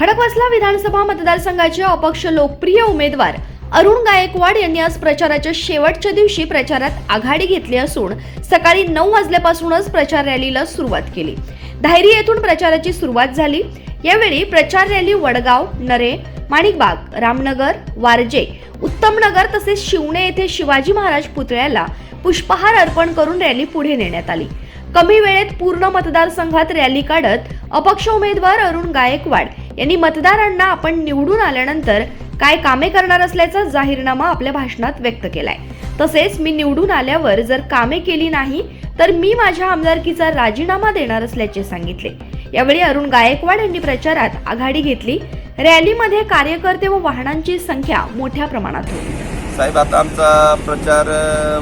खडकवासला विधानसभा मतदारसंघाचे अपक्ष लोकप्रिय उमेदवार अरुण गायकवाड यांनी आज प्रचाराच्या शेवटच्या दिवशी प्रचारात आघाडी घेतली असून सकाळी नऊ वाजल्यापासूनच प्रचार रॅलीला सुरुवात केली. धायरी येथून प्रचाराची सुरुवात झाली. यावेळी प्रचार रॅली वडगाव नरे माणिकबाग रामनगर वारजे उत्तमनगर तसेच शिवणे येथे शिवाजी महाराज पुतळ्याला पुष्पहार अर्पण करून रॅली पुढे नेण्यात आली. कमी वेळेत पूर्ण मतदारसंघात रॅली काढत अपक्ष उमेदवार अरुण गायकवाड यांनी मतदारांना आपण निवडून आल्यानंतर काय कामे करणार असल्याचा जाहीरनामा आपल्या भाषणात व्यक्त केलाय. तसेच मी निवडून आल्यावर जर कामे केली नाही तर मी माझ्या आमदारकीचा राजीनामा देणार असल्याचे सांगितले. यावेळी अरुण गायकवाड यांनी प्रचारात आघाडी घेतली. रॅलीमध्ये कार्यकर्ते व वाहनांची संख्या मोठ्या प्रमाणात होती. साहेब आता आमचा प्रचार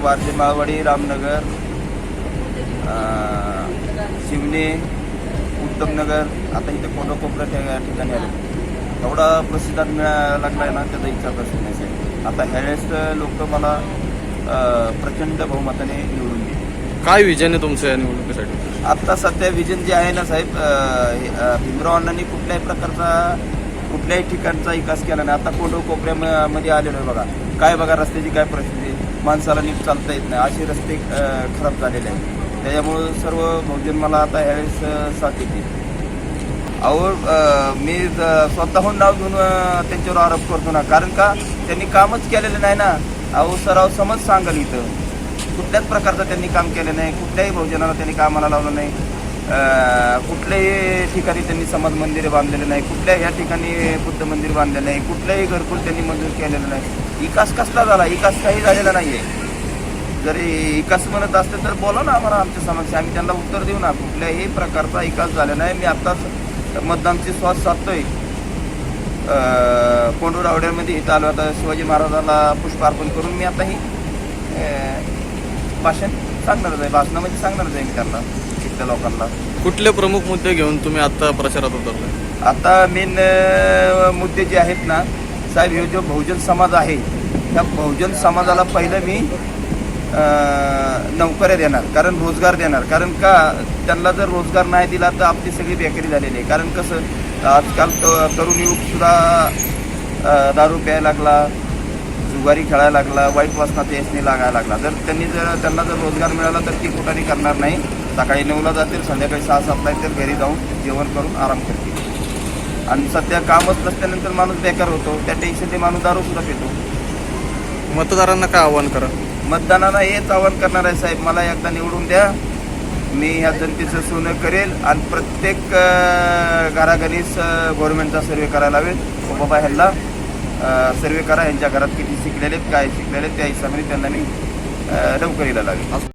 वारजे माळवाडी रामनगर शिवणे उत्तमनगर आता इथे ठिका ठिकाणी आले. एवढा प्रतिसाद मिळायला लागला आहे ना त्याचा इच्छा साहेब आता ह्यावेळेस लोक मला प्रचंड बहुमताने निवडून देईल काय विजन आहे तुमचं या निवडणुकीसाठी? आत्ता सध्या विजन जे आहे ना साहेब भीमराव अण्णांनी कुठल्याही प्रकारचा कुठल्याही ठिकाणचा विकास केला नाही. आता कोंडो कोपऱ्यामध्ये आलेलो आहे बघा. काय बघा रस्त्याची काय परिस्थिती. माणसाला नीट चालता येत नाही. असे रस्ते खराब झालेले आहेत. त्याच्यामुळं सर्व बहुजन मला आता यावेळेस साथ देतील अहो मी स्वतःहून नाव घेऊन त्यांच्यावर आरोप करतो ना. कारण का? त्यांनी कामच केलेलं नाही ना. अहो सराव समज सांगाल इथं. कुठल्याच प्रकारचं त्यांनी काम केलं नाही. कुठल्याही बहुजनाला त्यांनी कामाला लावलं नाही. कुठल्याही ठिकाणी त्यांनी समाज मंदिरे बांधलेले नाही. कुठल्याही या ठिकाणी बुद्ध मंदिर बांधलेलं नाही. कुठल्याही घरकुल त्यांनी मंजूर केलेलं नाही. विकास कसला झाला? विकास काही झालेला नाही आहे जरी विकास म्हणत असते तर बोला ना आम्हाला आमच्या समक्ष. आम्ही त्यांना उत्तर देऊ ना. कुठल्याही प्रकारचा विकास झाला नाही. मी आत्ताच मतदानची श्वास साधतोय. अं, कोंडू रावड्यामध्ये इथं आलो. आता शिवाजी महाराजांना पुष्पार्पण करून मी आता ही भाषण सांगणारच आहे. भाषणामध्ये सांगणारच आहे मी त्यांना इथल्या लोकांना. कुठले प्रमुख मुद्दे घेऊन तुम्ही आता प्रचारात उतरले? आता मेन मुद्दे जे आहेत ना साहेब हे जो बहुजन समाज आहे त्या बहुजन समाजाला पहिलं मी नोकऱ्या देणार कारण रोजगार देणार. कारण का त्यांना जर रोजगार नाही दिला तर आपली सगळी बेकारी झालेली आहे. कारण कसं आजकाल तरुण युगसुद्धा दारू प्यायला लागला जुगारी खेळायला लागला वाईट वासनात यशने लागायला लागला. जर त्यांनी जर त्यांना जर रोजगार मिळाला तर ती कुठाने करणार नाही. सकाळी नऊला जातील संध्याकाळी सहा सातला तर घरी जाऊन जेवण करून आराम करतील. आणि सध्या कामच नसल्यानंतर माणूस बेकार होतो. त्या टेन्शनने माणूस दारू सुद्धा पितो. मतदारांना काय आव्हान करा? मतदानाला हेच आवाहन करणार आहे साहेब. मला एकदा निवडून द्या. मी ह्या जनतेचं सोनं करेल आणि प्रत्येक घराघरीच गव्हर्नमेंटचा सर्वे करायला हवेल बाबा ह्याला सर्वे करा. यांच्या घरात किती शिकलेले आहेत काय शिकलेले त्या हिशोबाने त्यांना मी लवकर यायला लागेल